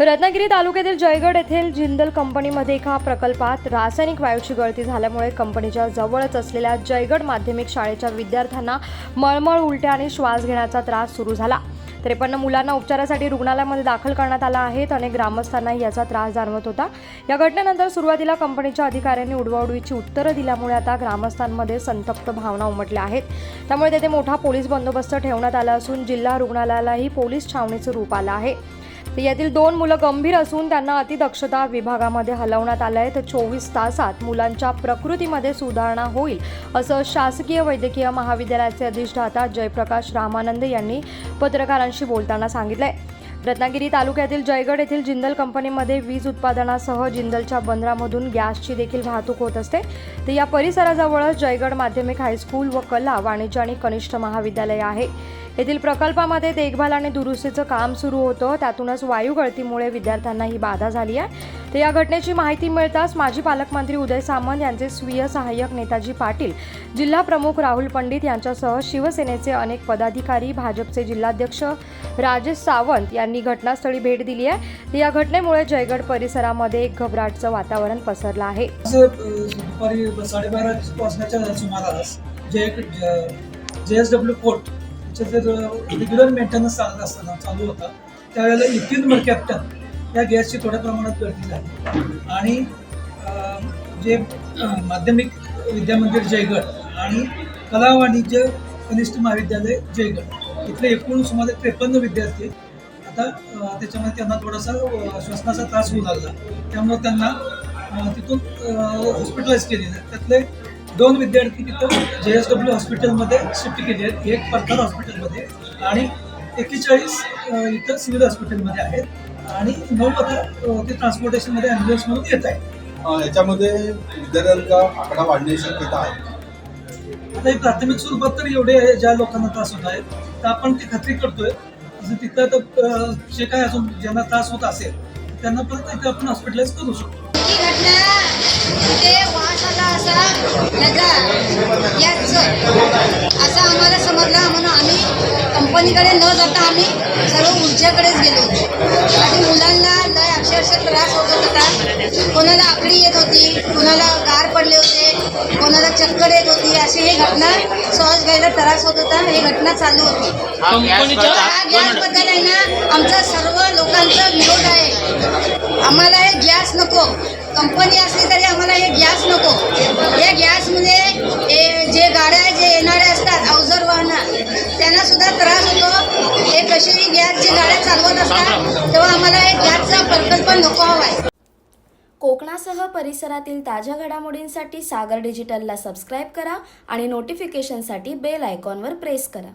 रत्नागिरी तालुक्यातील जयगड येथील जिंदल कंपनीमध्ये एका प्रकल्पात रासायनिक वायूची गळती झाल्यामुळे कंपनीच्या जवळच असलेल्या जयगड माध्यमिक शाळेच्या विद्यार्थ्यांना मळमळ उलट्या आणि श्वास घेण्याचा त्रास सुरू झाला. त्रेपन्न मुलांना उपचारासाठी रुग्णालयामध्ये दाखल करण्यात आला आहे. अनेक ग्रामस्थांनाही याचा त्रास जाणवत होता. या घटनेनंतर सुरुवातीला कंपनीच्या अधिकाऱ्यांनी उडवाउडवीची उत्तरं दिल्यामुळे आता ग्रामस्थांमध्ये संतप्त भावना उमटल्या आहेत. त्यामुळे तेथे मोठा पोलीस बंदोबस्त ठेवण्यात आला असून जिल्हा रुग्णालयालाही पोलीस छावणीचं रूप आलं आहे. तर यातील दोन मुलं गंभीर असून त्यांना अतिदक्षता विभागामध्ये हलवण्यात आलं आहे. तर चोवीस तासात मुलांच्या प्रकृतीमध्ये सुधारणा होईल असं शासकीय वैद्यकीय महाविद्यालयाचे अधिष्ठाता जयप्रकाश रामानंद यांनी पत्रकारांशी बोलताना सांगितलंय. रत्नागिरी तालुक्यातील जयगड येथील जिंदल कंपनीमध्ये वीज उत्पादनासह जिंदलच्या बंदरामधून गॅसची देखील वाहतूक होत असते. तर या परिसराजवळच जयगड माध्यमिक हायस्कूल व कला वाणिज्य आणि कनिष्ठ महाविद्यालय आहे. येथील प्रकल्पामध्ये देखभाल आणि दुरुस्तीचं काम सुरू होतं. त्यातूनच वायू गळतीमुळे विद्यार्थ्यांना ही बाधा झाली आहे. तर या घटनेची माहिती मिळताच माजी पालकमंत्री उदय सामंत यांचे स्वीय सहाय्यक नेताजी पाटील जिल्हा प्रमुख राहुल पंडित यांच्यासह शिवसेनेचे अनेक पदाधिकारी भाजपचे जिल्हाध्यक्ष राजेश सावंत यांनी घटनास्थळी भेट दिली आहे. तर या घटनेमुळे जयगड परिसरामध्ये एक घबराटचं वातावरण पसरलं आहे. दुपारी साडेबारा वाजण्याच्या सुमारास जे J S W port regular maintenance चालत असताना चालू होता त्यावेळेला इथील मर कॅप्टन या गॅसची थोड्या प्रमाणात गर्दी झाली. आणि जे माध्यमिक विद्यामंदिर जयगड आणि कला वाणिज्य कनिष्ठ महाविद्यालय जयगड इथले एकूण सुमारे त्रेपन्न विद्यार्थी आता त्याच्यामध्ये त्यांना थोडासा श्वसनाचा त्रास होऊ लागला. त्यामुळे त्यांना तिथून हॉस्पिटलाइज केलेलं त्यातले दोन विद्यार्थी तिथं जे एस डब्ल्यू हॉस्पिटलमध्ये शिफ्ट केले आहेत. एक परकार हॉस्पिटलमध्ये आणि एकेचाळीस इथं सिव्हिल हॉस्पिटलमध्ये आहेत. आणि नऊ आता ते ट्रान्सपोर्टेशनमध्ये ॲम्ब्युलन्स म्हणून येत आहे याच्यामध्ये विद्यार्थ्यांचा आकडा वाढण्याची शक्यता आहे. आता हे प्राथमिक स्वरूपात तर एवढे आहे, ज्या लोकांना त्रास होत आहे तर आपण ती खात्री करतोय. तिथं तर जे काय अजून ज्यांना त्रास होत असेल त्यांना परत इथं आपण हॉस्पिटलाइज करू शकतो. ही घटना ते वास आला असा त्याचा याचं असं आम्हाला समजलं. म्हणून आम्ही कंपनीकडे न जाता आम्ही सर्व ऊर्जाकडेच गेलो आणि मुलांना लय अक्षरशः त्रास होत होता कोणाला आकडी येत होती कोणाला गार पडले होते कोणाला चक्कर येत होती अशी ही घटना सहज घ्यायला त्रास होत होता ही घटना चालू होती. हा गॅसबद्दल आहे ना आमचा सर्व लोकांचा विरोध आहे. आम्हाला हे गॅस नको. कंपनी असली तरी आम्हाला हे गॅस नको. या गॅसमुळे हे जे गाड्या जे येणाऱ्या असतात अवजर वाहन त्यांना सुद्धा त्रास होतो. हे कशी गॅस जे गाड्या चालवत असतात तेव्हा आम्हाला हे गॅसचा प्रकल्प नको हवा आहे कोकणासह परिसरातील ताज्या घडामोडींसाठी सागर डिजिटलला सबस्क्राईब करा आणि नोटिफिकेशनसाठी बेल आयकॉनवर प्रेस करा.